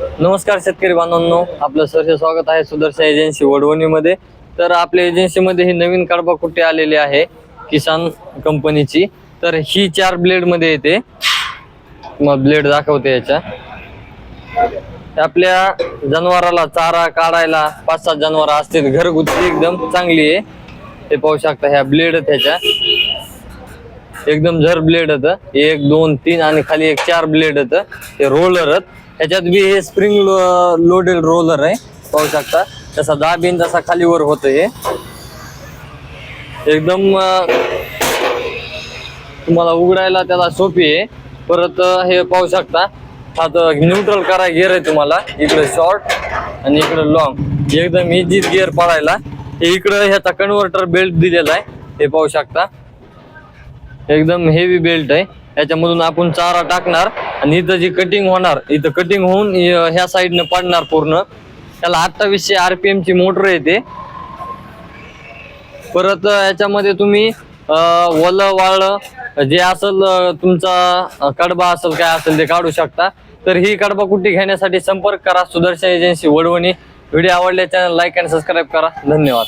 नमस्कार शेतकरी बांधवांनो आपलं सरसे स्वागत आहे सुदर्शन एजन्सी वडवणीमध्ये. तर आपल्या एजन्सीमध्ये ही नवीन कडबा कुठे आलेली आहे किसान कंपनीची. तर ही चार ब्लेडमध्ये येते. मग ब्लेड दाखवते याच्या. आपल्या जनावराला चारा काढायला पाच सात जनावर असतील. घरगुती एकदम चांगली आहे. ते पाहू शकता ह्या ब्लेड त्याच्या. एकदम झर ब्लेड होत एक दोन तीन आणि खाली एक चार ब्लेड होत हे रोलर ह्याच्यात बी हे स्प्रिंग लोडेड रोलर आहे पाहू शकता. तसा दहा बिन तसा खालीवर होत हे. एकदम तुम्हाला उघडायला त्याला सोपी आहे. परत हे पाहू शकता. हा न्यूट्रल करा गिअर आहे तुम्हाला. इकडे शॉर्ट आणि इकडे लॉंग एकदम इझी गिअर पडायला हे इकडं ह्याचा कन्व्हर्टर बेल्ट दिलेला आहे. हे पाहू शकता. एकदम हेवी बेल्ट आहे. याच्यामधून आपण चारा टाकणार आणि इथं जी कटिंग होणार इथं कटिंग होऊन ह्या साईडनं पडणार पूर्ण. त्याला अठ्ठावीसशे आरपीएम ची मोटर येते परत याच्यामध्ये तुम्ही वल ओलं जे असेल तुमचा कडबा असेल काय असेल ते काढू शकता. तर ही कडबा कुट्टी घेण्यासाठी संपर्क करा. सुदर्शन एजन्सी वडवणी. व्हिडिओ आवडल्याच्या लाईक अँड सबस्क्राईब करा. धन्यवाद.